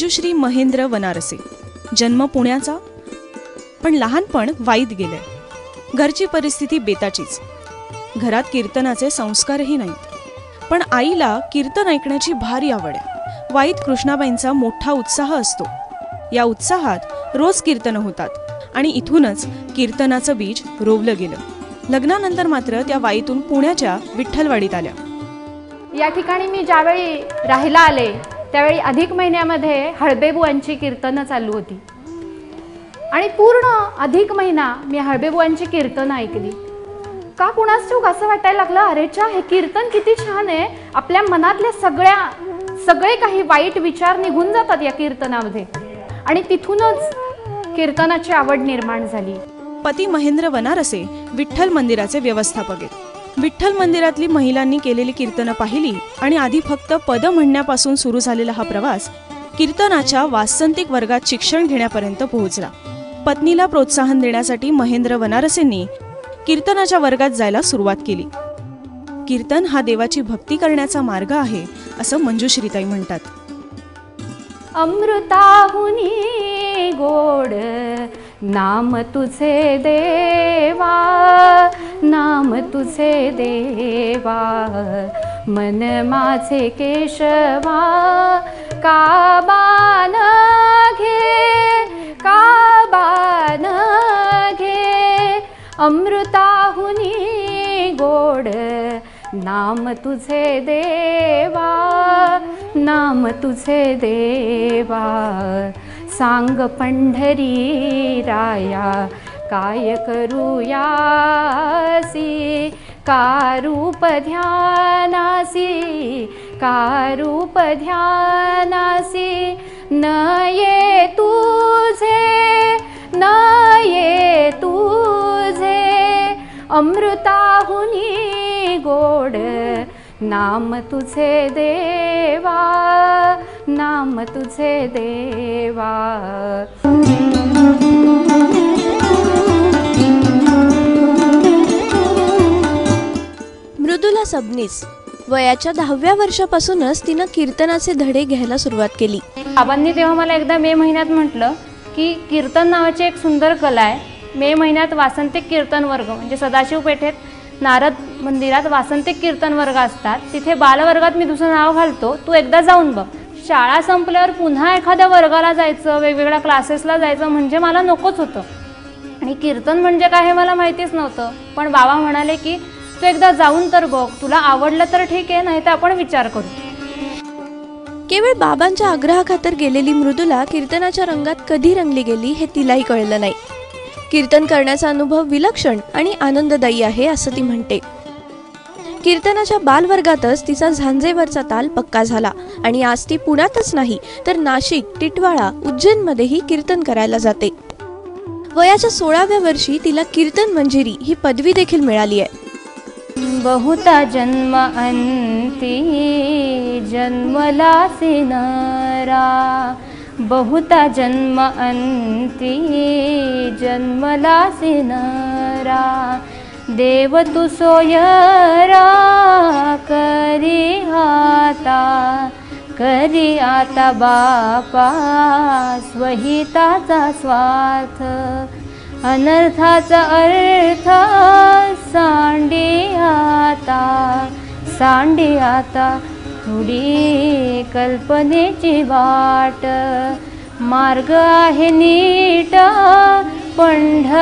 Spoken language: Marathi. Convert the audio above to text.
मंजुश्री महेंद्र वनारसे जन्म पुण्याचा. पण लहानपण वाईत गेलंय घरची परिस्थिती बेताचीच. घरात कीर्तनाचे संस्कारही नाहीत. पण आईला कीर्तन ऐकण्याची भारी आवड आहे. वाईत कृष्णाबाईंचा मोठा उत्साह असतो. या उत्साहात रोज कीर्तन होतात. आणि इथूनच कीर्तनाचं बीज रोवलं गेलं. लग्नानंतर मात्र त्या वाईतून पुण्याच्या विठ्ठलवाडीत आल्या. या ठिकाणी मी ज्यावेळी राहायला आले त्यावेळी अधिक महिन्यामध्ये हळबेबुवांची कीर्तनं चालू होती. आणि पूर्ण अधिक महिना मी हळबेबुवांची कीर्तनं ऐकली. का कुणास ठाऊक असं वाटायला लागलं अरेच्या हे कीर्तन किती छान आहे. आपल्या मनातल्या सगळ्या सगळे काही वाईट विचार निघून जातात या कीर्तनामध्ये. आणि तिथूनच कीर्तनाची आवड निर्माण झाली. पती महेंद्र वनारसे विठ्ठल मंदिराचे व्यवस्थापक आहेत. विठ्ठल मंदिरातली महिलांनी केलेली कीर्तनं पाहिली आणि आधी फक्त पद म्हणण्यापासून सुरू झालेला हा प्रवास कीर्तनाच्या वास्तंतिक वर्गात शिक्षण घेण्यापर्यंत पोहोचला. पत्नीला प्रोत्साहन देण्यासाठी महेंद्र वनारसेंनी कीर्तनाच्या वर्गात जायला सुरुवात केली. कीर्तन हा देवाची भक्ती करण्याचा मार्ग आहे असं मंजुश्रीताई म्हणतात. अमृताहुनी गोड नाम तुझे देवा नाम तुझे देवा मन माझे केशवा काबान घे काबान घे अमृताहुनी गोड नाम तुझे देवा नाम तुझे देवा सांग पंढरी राया काय करूयासी कारूप ध्यानासी कारूप ध्यानासी न ये तुझे न ये तुझे अमृताहुनी गोड नाम तुझे देवा नाम तुझे देवा मृदुला सबनीस. वयाच्या दहाव्या वर्षापासूनच तिनं कीर्तनाचे धडे घ्यायला सुरुवात केली. बाबांनी तेव्हा मला एकदा मे महिन्यात म्हटलं की कीर्तन नावाची एक सुंदर कला आहे. मे महिन्यात वासंतिक कीर्तन वर्ग म्हणजे सदाशिव पेठेत नारद मंदिरात वासंतिक कीर्तन वर्ग असतात. तिथे बालवर्गात मी दुसरं नाव घालतो. तू एकदा जाऊन बघ. शाळा संपल्यावर पुन्हा एखाद्या वर्गाला जायचं वेगवेगळ्या क्लासेसला जायचं म्हणजे मला नकोच होतं. आणि कीर्तन म्हणजे काय हे मला माहितीच नव्हतं. पण बाबा म्हणाले की तू एकदा जाऊन तर बघ. तुला आवडलं तर ठीक आहे नाही तर आपण विचार करू. केवळ बाबांच्या आग्रहाखातर गेलेली मृदुला कीर्तनाच्या रंगात कधी रंगली गेली हे तिलाही कळलं नाही. कीर्तन करण्याचा अनुभव विलक्षण आणि आनंददायी आहे असं ती म्हणते. कीर्तनाच्या बालवर्गातच तिचा झांजेवरचा ताल पक्का झाला आणि आज ती पुण्यातच नाही तर नाशिक टिटवाळा उज्जैनमध्येही कीर्तन करायला जाते. वयाच्या सोळाव्या वर्षी तिला कीर्तन मंजिरी ही पदवी देखील मिळाली आहे. बहुता जन्म अंती जन्मलासी नरा बहुता जन्म अंती जन्मलासी नरा देव तू सोयरा आता बापा स्वहिताचा स्वार्थ अनर्थाचा अर्थ सांडी आता थोडी कल्पनेची वाट. मार्ग आहे नीट पंढरीसी